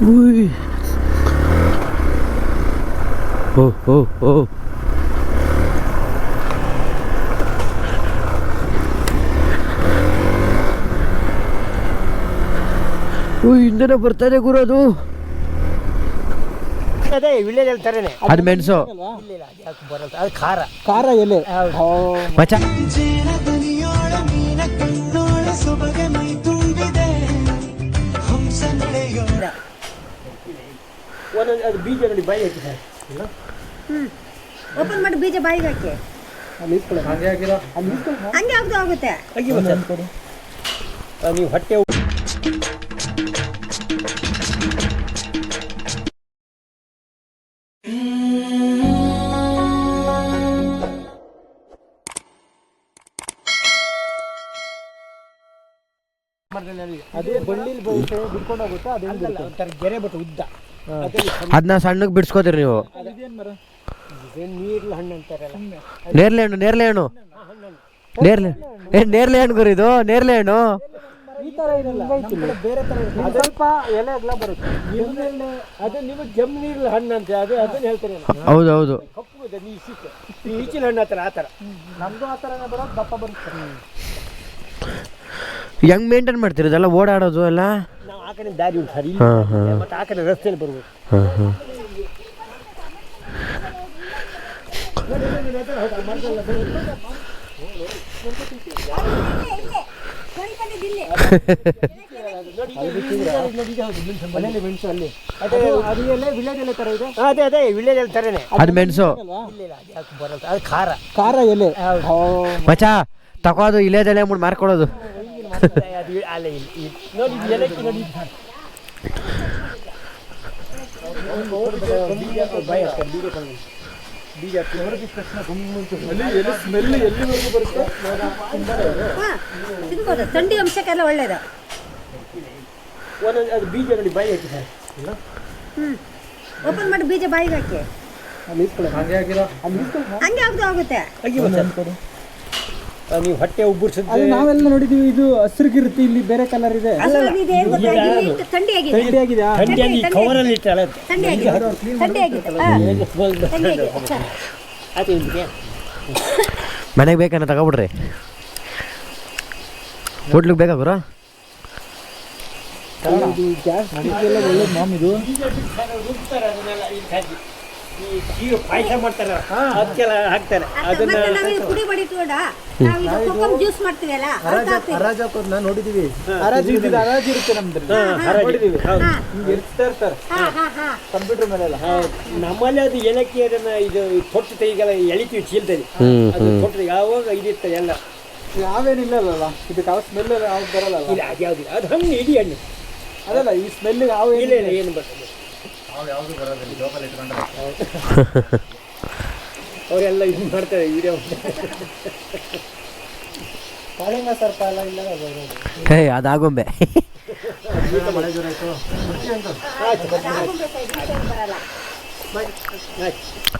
Ui. Oh, oh, oh. ಉಯ್ ಹಿಂದೆನೆ ಬರ್ತಾನೆ ಗುರು ಅದು. ಅದೇ ವಿಲೇಜ್ ತರನೇ ಅದು. ಮೆಣಸು ಇಲ್ಲ ಇಲ್ಲ ಅದು ಯಾಕೆ ಬರಲ್ಲ ಅದು ಖಾರ. ಖಾರ ಎಲೆ. ಮಚ್ಚ ಜೇನ ದನಿಯೋಳ ಮೀನ ಕಣ್ಣೋಳ ಸೊಬಗೆ ಮೈ ತುಂಬಿದೆ. ಹಂಸ ನಡೆಯೋ ಒಂದೊಂದು ಅದು ಬೀಜ ನೋಡಿ ಬಾಯಿ ಹಾಕಿದ್ದಾರೆ ಓಪನ್ ಮಾಡಿ ಬೀಜ ಬಾಯಿಗೆ ಹಾಕಿ. ಅಲ್ಲಿ ಇಸ್ಕೊಳ್ಳಿ ಹಂಗೆ ಆಗಿರೋ ಅಲ್ಲಿ ಇಸ್ಕೊಳ್ಳಿ ಹಂಗೆ ಆಗ್ದು ಆಗುತ್ತೆ. ಅಗಿ ಕೊಡಿ. ನೀವು ಹೊಟ್ಟೆ ಅದು ಬಳ್ಳಿಲಿ ಬರುತ್ತೆ ಬಿಡ್ಕೊಂಡು ಹೋಗುತ್ತಾ ಅದೇ ಅಲ್ಲ ಒಂಥರ ಗೆರೆ ಬಟ್ಟು ಉದ್ದ. ಅದನ್ನ ಸಣ್ಣಗೆ ಬಿಡ್ಸ್ಕೋತೀರಿ ನೀವು. ನೀರ್ಲ ಹಣ್ಣು, ನೇರ್ಲೆ ಹಣ್ಣು. ನೇರ್ಲೆ, ಏ, ನೇರ್ಲೆ ಹಣ್ಣು ಗುರು ಇದು, ನೇರ್ಲೆ ಹಣ್ಣು. ಈ ಇರಲ್ಲ ಬೇರೆ ಥರ ಸ್ವಲ್ಪ ಎಲೆ ಎಲ್ಲ ಬರುತ್ತೆ ಅದು ನಿಮಗೆ ಜಮ್ ನೀರ್ಲ ಹಣ್ಣು ಅಂತ ಅದು ಅದನ್ನ ಹೇಳ್ತಾರೆ ಹೌದು ಹೌದು ಕಪ್ಪು ಇದೆ ನೀ ಸಿಕ್ಕ ಈ ಈಚಿನ ಹಣ್ಣು ಹತ್ರ ಆ ಥರ ನಮ್ದು ಆ ಥರನೇ ಬರೋದು ದಪ್ಪ ಬರುತ್ತೆ ಹೆಂಗ್ ಮೇಂಟೈನ್ ಮಾಡ್ತಿರೋದಲ್ಲ ಇದೆಲ್ಲ ಓಡಾಡೋದು ಎಲ್ಲ? ಕಡೆ ದಾರಿ ಉಂಟು ಸರಿ ಹಾಂ ಹಾಂ. ಮತ್ತೆ ಆ ಕಡೆ ರಸ್ತೆಯಲ್ಲಿ ಬರ್ಬೇಕು ಹಾಂ ಹಾಂ. ಮನೇಲಿ ಮೆಣಸು. ಅಲ್ಲಿ ಅದು ವಿಲೇಜ್ ಎಲೆ ಥರ ಇದೆ ಅದೇ ಅದೇ ವಿಲೇಜ್ ಹೇಳ್ತಾರೇನೆ ಅದು ಮೆಣಸು ಇಲ್ಲ ಇಲ್ಲ ಅದು ಯಾಕೆ ಬರಲ್ಲ ಅದು ಖಾರ ಖಾರ ಎಲೆ. ಮಚ್ಚ ತಗೋದು ಇಲೇದೆಲೆ ಮುಡ್ ಮಾರ್ಕೊಳ್ಳೋದು ಹಾಕಿ ಹಾಕಿ ತಿನ್ಬೋದು ಥಂಡಿ ಅಂಶಕ್ಕೆಲ್ಲ ಒಳ್ಳೇದ ಒಂದೊಂದು ಅದು ಬೀಜ ನೋಡಿ ಬಾಯಿ ಹಾಕಿದ್ದಾರೆ ಹ್ಞೂ ಓಪನ್ ಮಾಡಿ ಬೀಜ ಬಾಯಿಗೆ ಹಾಕಿ ಹಂಗೆ ಆಗುತ್ತೆ ಅಗಿ ಮತ್ತೆ ಕೊಡಿ ಅದು ನೀವು ಹೊಟ್ಟೆ ಉಬ್ಬರಿಸಿದ್ರೆ ಅದು ನಾವೆಲ್ಲ ನೋಡಿದೀವಿ ಇದು ಹಸಿರುಗಿರುತ್ತೆ ಇಲ್ಲಿ ಬೇರೆ ಕಲರ್ ಇದೆ. ಥಂಡಿಯಾಗಿ ಕವರಲ್ಲಿ ಇಟ್ಟಲ್ಲ. ಅದು ಮನೆಗೆ ಬೇಕನ್ನ ತಗೋಬಿಡ್ರಿ. ಹೋಟ್ಲಿಗೆ ಬೇಕಾ ಗುರು ಇದು ಗ್ಯಾಸ್ ಒಳ್ಳೆ ಮಾಮ್ ಇದು. ಈ ಪಾಯಸ ಮಾಡ್ತಾರೆ ಅದಕ್ಕೆಲ್ಲ ಹಾಕ್ತಾರೆ. ಅದನ್ನ ಮತ್ತೆ ನಾವು ಇದು ಪುಡಿ ಬಡಿತೋಡ ನಾವು ಇದು ಕೊಕ್ಕಂ ಜ್ಯೂಸ್ ಮಾಡ್ತೀವಲ್ಲ ಅದಕ್ಕೆ ಹಾಕ್ತೀವಿ ಹರಾಜ್ ಹಾಕೋದು ನೋಡಿದೀವಿ. ಹರಾಜ್ ಇದ್ದಿದ್ದು ಹರಾಜ್ ಇರುತ್ತೆ ನಮ್ದ್ರಲ್ಲಿ. ಹಾ, ಹರಾಜು. ನೋಡಿದೀವಿ. ಹೌದು. ಹಾ. ಇರ್ತಾ ಇರ್ತಾರೆ. ಹಾ ಹಾ ಹಾ. ಕಂಪ್ಯೂಟರ್ ಮೇಲೆಲ್ಲ ಹೌದು. ನಮ್ಮಲ್ಲಿ ಅದು ಏಲಕ್ಕಿ ಅದನ್ನ ಇದು ತೊಟ್ಟು ತೆಗಿಗೆಲ್ಲ ಎಳಿತೀವಿ ಚೀಲದಲ್ಲಿ. ಹ್ಮ್, ಅದು ತೊಟ್ಟು ಯಾವಾಗ ಇದಿತ್ತ ಎಲ್ಲ. ಯಾವೇನಿಲ್ಲ ಅಲ್ಲ ಇದಕ್ಕೆ ಯಾವ ಸ್ಮೆಲ್ ಯಾವ್ದು ಬರಲ್ಲ ಅಲ್ಲ? ಇಲ್ಲ ಅದು ಹಂಗೆ ಅದು ಹಣ್ಣು ಇಡೀ ಹಣ್ಣು. ಅದಲ್ಲ ಈ ಸ್ಮೆಲ್ ಯಾವ ಇಲ್ಲ ಇಲ್ಲ ಏನು ಬರ್ತದೆ ಅವರೆಲ್ಲ ಇದು ಮಾಡ್ತಾರೆ ವಿಡಿಯೋ ಕಾಳಿಂಗ ಸರ್ಪ ಎಲ್ಲ ಇಲ್ಲ. ಹೇ ಅದಾಗೊಂಬೆ.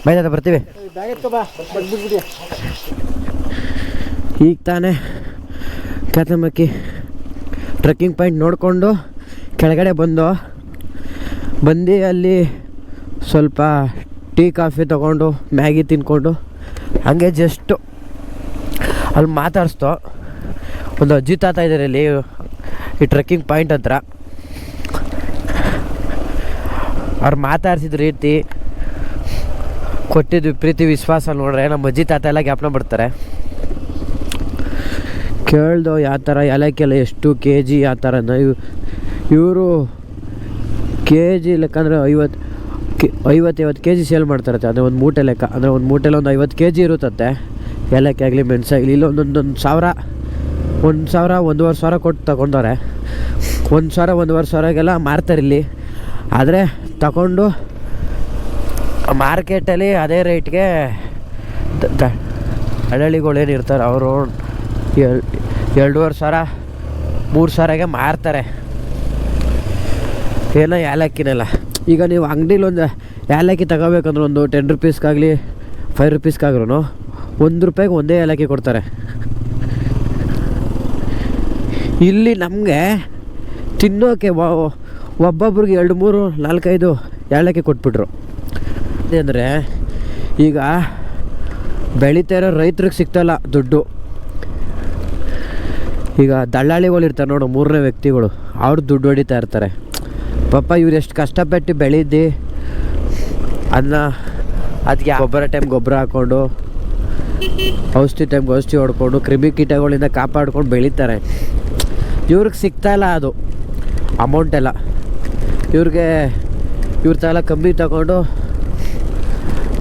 ಬೈದಾದ ಬರ್ತೀವಿ. ಈಗ ತಾನೇ ಕತಮಕ್ಕಿ ಟ್ರೆಕ್ಕಿಂಗ್ ಪಾಯಿಂಟ್ ನೋಡಿಕೊಂಡು ಕೆಳಗಡೆ ಬಂದು ಬಂದು ಅಲ್ಲಿ ಸ್ವಲ್ಪ ಟೀ, ಕಾಫಿ ತೊಗೊಂಡು, ಮ್ಯಾಗಿ ತಿನ್ಕೊಂಡು ಹಾಗೆ ಜಸ್ಟು ಅಲ್ಲಿ ಮಾತಾಡಿಸ್ತೋ ಒಂದು ಅಜ್ಜಿ, ತಾತ ಇದ್ದಾರೆ ಇಲ್ಲಿ ಈ ಟ್ರೆಕ್ಕಿಂಗ್ ಪಾಯಿಂಟ್ ಹತ್ರ. ಅವ್ರು ಮಾತಾಡ್ಸಿದ ರೀತಿ ಕೊಟ್ಟಿದ್ದು ಪ್ರೀತಿ, ವಿಶ್ವಾಸ ನೋಡ್ರೆ ನಮ್ಮ ಅಜ್ಜಿ, ತಾತ ಎಲ್ಲ ಜ್ಞಾಪನ ಬರ್ತಾರೆ ಕೇಳ್ದು ಯಾವ ಥರ ಏಲಕ್ಕೆಲ್ಲ ಎಷ್ಟು ಕೆ ಜಿ ಯಾವ ಥರ ಇವರು ಕೆ ಜಿ ಲೆಕ್ಕ ಅಂದರೆ ಐವತ್ತು ಕೆ ಐವತ್ತು ಕೆ ಜಿ ಸೇಲ್ ಮಾಡ್ತಾರತ್ತೆ. ಅಂದರೆ ಒಂದು ಮೂಟೆ ಲೆಕ್ಕ. ಅಂದರೆ ಒಂದು ಮೂಟೆಲಿ ಒಂದು ಐವತ್ತು ಕೆ ಜಿ ಇರುತ್ತಂತೆ. ಏಲಕ್ಕಿ ಆಗಲಿ ಮೆಣಸಾಗಲಿ ಇಲ್ಲೊಂದೊಂದು ಒಂದು ಸಾವಿರ ಒಂದು ಸಾವಿರ, ಒಂದೂವರೆ ಸಾವಿರ ಕೊಟ್ಟು ತಗೊಂಡವ್ರೆ. ಒಂದು ಸಾವಿರ, ಒಂದೂವರೆ ಸಾವಿರಗೆಲ್ಲ ಮಾರ್ತಾರೆ ಇಲ್ಲಿ. ಆದರೆ ತಗೊಂಡು ಮಾರ್ಕೆಟಲ್ಲಿ ಅದೇ ರೇಟ್ಗೆ ಹಳ್ಳಿಗಳೇನು ಇರ್ತಾರೆ, ಅವರು ಎರಡೂವರೆ ಸಾವಿರ, ಮೂರು ಸಾವಿರಗೆ ಮಾರ್ತಾರೆ. ಏನೋ ಏಲಕ್ಕಿನೆಲ್ಲ ಈಗ ನೀವು ಅಂಗಡೀಲಿ ಒಂದು ಏಲಕ್ಕಿ ತಗೋಬೇಕಂದ್ರೆ ಒಂದು ಟೆನ್ ರುಪೀಸ್ಗಾಗಲಿ ಫೈವ್ ರುಪೀಸ್ಗಾಗ್ರೂ ಒಂದು ರೂಪಾಯಿಗೆ ಒಂದೇ ಏಲಕ್ಕಿ ಕೊಡ್ತಾರೆ. ಇಲ್ಲಿ ನಮಗೆ ತಿನ್ನೋಕೆ ಒಬ್ಬೊಬ್ರಿಗೆ ಎರಡು, ಮೂರು ನಾಲ್ಕೈದು ಏಲಕ್ಕಿ ಕೊಟ್ಬಿಟ್ರು. ಅಂದರೆ ಈಗ ಬೆಳೀತಾ ಇರೋ ರೈತ್ರಿಗೆ ಸಿಗ್ತಲ್ಲ ದುಡ್ಡು. ಈಗ ದಳ್ಳಾಳಿಗಳು ಇರ್ತಾರೆ ನೋಡು ಮೂರನೇ ವ್ಯಕ್ತಿಗಳು, ಅವ್ರು ದುಡ್ಡು ಹೊಡಿತಾ ಇರ್ತಾರೆ. ಪಾಪ ಇವ್ರು ಎಷ್ಟು ಕಷ್ಟಪಟ್ಟು ಬೆಳೆದು ಅದನ್ನ ಅದಕ್ಕೆ ಗೊಬ್ಬರ ಟೈಮ್ ಗೊಬ್ಬರ ಹಾಕ್ಕೊಂಡು ಔಷಧಿ ಟೈಮ್ ಔಷಧಿ ಹೊಡ್ಕೊಂಡು, ಕ್ರಿಮಿ ಕೀಟಗಳಿಂದ ಕಾಪಾಡ್ಕೊಂಡು ಬೆಳೀತಾರೆ. ಇವ್ರಿಗೆ ಸಿಗ್ತಾ ಇಲ್ಲ ಅದು ಅಮೌಂಟ್ ಎಲ್ಲ. ಇವ್ರಿಗೆ ಇವ್ರ ತಲ ಕಮ್ಮಿ ತಗೊಂಡು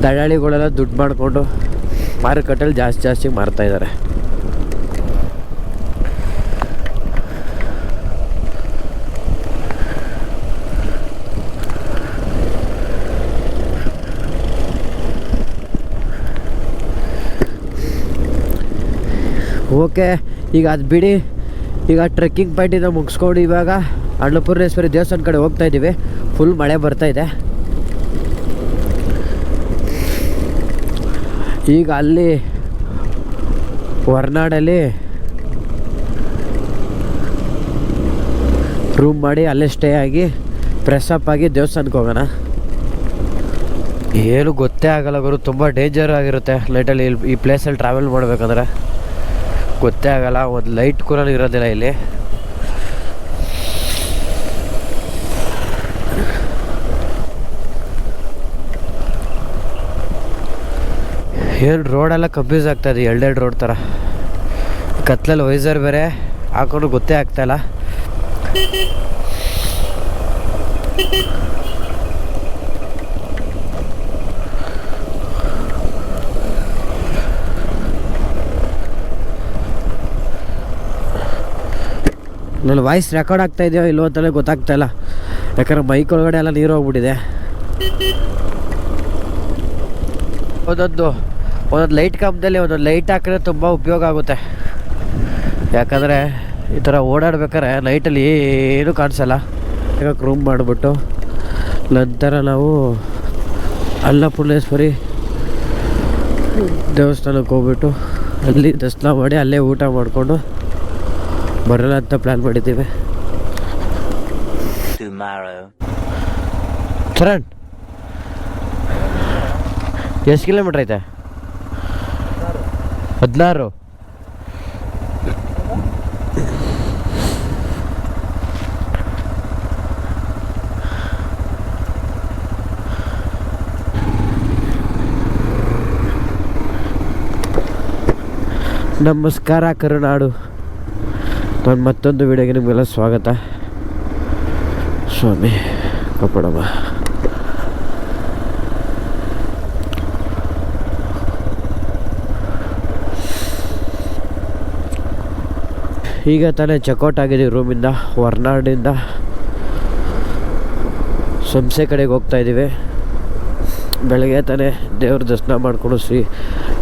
ದಳ್ಳಾಳಿಗಳೆಲ್ಲ ದುಡ್ಡು ಮಾಡಿಕೊಂಡು ಮಾರುಕಟ್ಟೆಲಿ ಜಾಸ್ತಿ ಜಾಸ್ತಿ ಮಾರ್ತಾ ಓಕೆ, ಈಗ ಅದು ಬಿಡಿ. ಈಗ ಟ್ರೆಕ್ಕಿಂಗ್ ಪಾಯಿಂಟಿಂದ ಮುಗಿಸ್ಕೊಂಡು ಇವಾಗ ಅನ್ನಪೂರ್ಣೇಶ್ವರಿ ದೇವಸ್ಥಾನ ಕಡೆ ಹೋಗ್ತಾ ಇದ್ದೀವಿ. ಫುಲ್ ಮಳೆ ಬರ್ತಾ ಇದೆ. ಈಗ ಅಲ್ಲಿ ಹೊರನಾಡಲ್ಲಿ ರೂಮ್ ಮಾಡಿ ಅಲ್ಲೇ ಸ್ಟೇ ಆಗಿ ಫ್ರೆಶ್ ಅಪ್ ಆಗಿ ದೇವಸ್ಥಾನಕ್ಕೆ ಹೋಗೋಣ. ಏನು ಗೊತ್ತೇ ಆಗಲ್ಲ ಗುರು, ತುಂಬ ಡೇಂಜರ್ ಆಗಿರುತ್ತೆ. ನೈಟಲ್ಲಿ ಈ ಪ್ಲೇಸಲ್ಲಿ ಟ್ರಾವೆಲ್ ಮಾಡ್ಬೇಕಂದ್ರೆ. ಗೊತ್ತೇ ಆಗಲ್ಲ, ಒಂದು ಲೈಟ್ ಕೂಡ ಇರೋದಿಲ್ಲ ಇಲ್ಲಿ. ಏನು ರೋಡೆಲ್ಲ ಕಬ್ಬ್ಯೂಸ್ ಆಗ್ತಾ ಇದೆ, ಎರಡೆರಡು ರೋಡ್ ಥರ ಕತ್ಲಲ್ಲಿ ವೈಸರ್ ಬೇರೆ ಹಾಕೊಂಡು ಗೊತ್ತೇ ಆಗ್ತಾಯಿಲ್ಲ ನನ್ನ ವಾಯ್ಸ್ ರೆಕಾರ್ಡ್ ಆಗ್ತಾ ಇದೆಯೋ ಇಲ್ಲೋ ಅಂತಲೇ ಗೊತ್ತಾಗ್ತಾ ಇಲ್ಲ. ಯಾಕಂದ್ರೆ ಮೈಕ್ ಒಳಗಡೆ ಎಲ್ಲ ನೀರು ಹೋಗ್ಬಿಟ್ಟಿದೆ. ಒಂದೊಂದು ಒಂದೊಂದು ಲೈಟ್ ಕಂಬದಲ್ಲಿ ಒಂದೊಂದು ಲೈಟ್ ಹಾಕಿದ್ರೆ ತುಂಬ ಉಪಯೋಗ ಆಗುತ್ತೆ. ಯಾಕಂದರೆ ಈ ಥರ ಓಡಾಡ್ಬೇಕಾದ್ರೆ ನೈಟಲ್ಲಿ ಏನೂ ಕಾಣಿಸಲ್ಲ. ಈಗ ರೂಮ್ ಮಾಡಿಬಿಟ್ಟು ನಂತರ ನಾವು ಅನ್ನಪೂರ್ಣೇಶ್ವರಿ ದೇವಸ್ಥಾನಕ್ಕೆ ಹೋಗ್ಬಿಟ್ಟು ಅಲ್ಲಿ ದರ್ಶನ ಮಾಡಿ ಅಲ್ಲೇ ಊಟ ಮಾಡಿಕೊಂಡು ಬರೋಣ ಅಂತ ಪ್ಲ್ಯಾನ್ ಮಾಡಿದ್ದೀವಿ. Tomorrow. ಚರಣ್ ಎಷ್ಟು ಕಿಲೋಮೀಟ್ರ್ ಐತೆ? ಹದಿನಾರು. ನಮಸ್ಕಾರ ಕರುನಾಡು. ನನ್ನ ಮತ್ತೊಂದು ವಿಡಿಯೋಗೆ ನಿಮಗೆಲ್ಲ ಸ್ವಾಗತ. ಸ್ವಾಮಿ ಕಪ್ಪಡಮ್ಮ ಈಗ ತಾನೇ ಚೆಕ್ಔಟ್ ಆಗಿದ್ದೀವಿ ರೂಮಿಂದ ಹೊರ್ನಾಡಿಂದ ಸಂಸೆ ಕಡೆಗೆ ಹೋಗ್ತಾ ಇದ್ದೀವಿ. ಬೆಳಗ್ಗೆ ತಾನೇ ದೇವ್ರ ದರ್ಶನ ಮಾಡಿಕೊಂಡು ಶ್ರೀ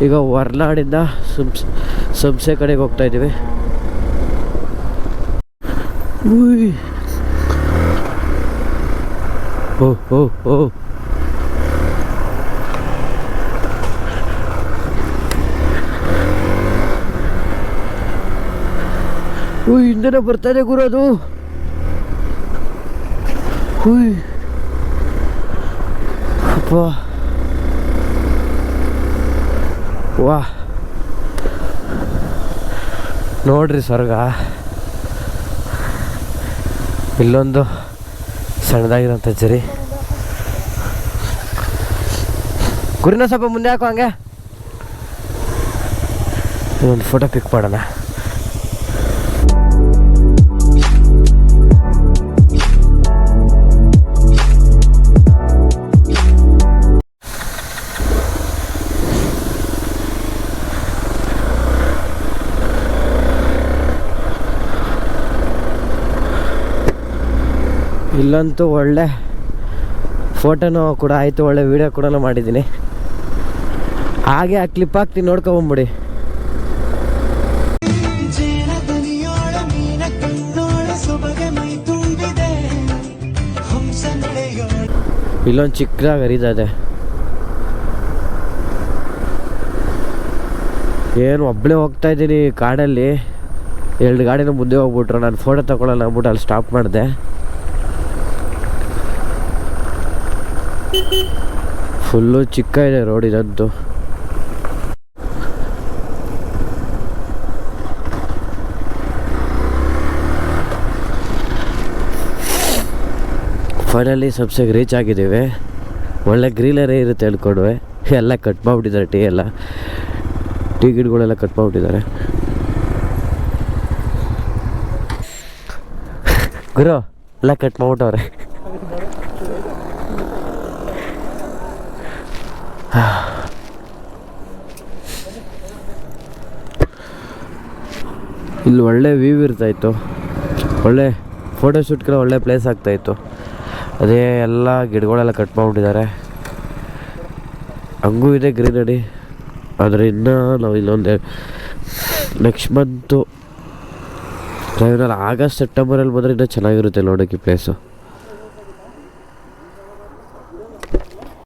ಈಗ ಹೊರ್ನಾಡಿಂದ ಸಂಸ್ ಸಂಸೆ ಕಡೆಗೆ ಹೋಗ್ತಾ ಇದ್ದೀವಿ. ಉಯ್. ಓ ಓ ಓ ಓ ಹಿಂದೆನೆ ಬರ್ತಾ ಗುರು ಅದು ಹುಯ್ ಅಪ್ಪ ವಾ ನೋಡ್ರಿ ಸ್ವರ್ಗ ಇಲ್ಲೊಂದು ಸಣ್ಣದಾಗಿರೋಂಥ ಜರಿ. ಗುರಿನ ಸ್ವಲ್ಪ ಮುಂದೆ ಹಾಕೋ ಹಂಗೆ. ಒಂದು ಫೋಟೋ ಪಿಕ್ ಮಾಡೋಣ. ಇಲ್ಲಂತೂ ಒಳ್ಳೆ ಫೋಟೋನೂ ಕೂಡ ಆಯಿತು, ಒಳ್ಳೆ ವೀಡಿಯೋ ಕೂಡ ಮಾಡಿದ್ದೀನಿ. ಹಾಗೆ ಆ ಕ್ಲಿಪ್ ಹಾಕ್ತೀನಿ ನೋಡ್ಕೊಬಂಬಿಡಿ ಇಲ್ಲೊಂದು ಚಿಕ್ಕದಾಗಿ ಹರಿತಾ ಇದೆ ಏನು ಒಬ್ಬಳೇ ಹೋಗ್ತಾ ಇದ್ದೀನಿ ಕಾಡಲ್ಲಿ. ಎರಡು ಗಾಡಿನ ಮುಂದೆ ಹೋಗ್ಬಿಟ್ರು, ನಾನು ಫೋಟೋ ತಗೊಳ್ಳೋಣ ಅಂದ್ಬಿಟ್ಟು ಅಲ್ಲಿ ಸ್ಟಾಪ್ ಮಾಡಿದೆ. ಫುಲ್ಲು ಚಿಕ್ಕ ಇದೆ ರೋಡ್ ಇರೋದು ಫೈನಲಿ ಸಬ್ಸೆಗೆ ರೀಚ್ ಆಗಿದ್ದೀವಿ. ಒಳ್ಳೆ ಗ್ರೀನರಿ ಇರುತ್ತೆ ಹೇಳ್ಕೊಡುವೆ ಎಲ್ಲ ಕಟ್ ಮಾಡ್ಬಿಟ್ಟಿದ್ದಾರೆ ಟೀ ಎಲ್ಲ. ಟೀ ಗಿಡಗಳೆಲ್ಲ ಕಟ್ ಮಾಡ್ಬಿಟ್ಟಿದ್ದಾರೆ. ಗುರು, ಎಲ್ಲ ಕಟ್ ಮಾಡ್ಬಿಟ್ಟವ್ರೆ. ಇಲ್ಲಿ ಒಳ್ಳೆ ವ್ಯೂ ಇರ್ತಾಯಿತ್ತು. ಒಳ್ಳೆ ಫೋಟೋಶೂಟ್ಗೆಲ್ಲ ಒಳ್ಳೆ ಪ್ಲೇಸ್ ಆಗ್ತಾಯಿತ್ತು. ಅದೇ ಎಲ್ಲ ಗಿಡಗಳೆಲ್ಲ ಕಟ್ ಮಾಡಿಬಿಟ್ಟಿದ್ದಾರೆ ಹಂಗೂ ಇದೆ ಗ್ರೀನರಿ. ಆದರೆ ಇನ್ನೂ ನಾವು ಇಲ್ಲೊಂದು ನೆಕ್ಸ್ಟ್ ಮಂತು ಆಗಸ್ಟ್ ಸೆಪ್ಟೆಂಬರಲ್ಲಿ ಬಂದರೆ ಇನ್ನೂ ಚೆನ್ನಾಗಿರುತ್ತೆ ನೋಡೋಕ್ಕೆ ಪ್ಲೇಸು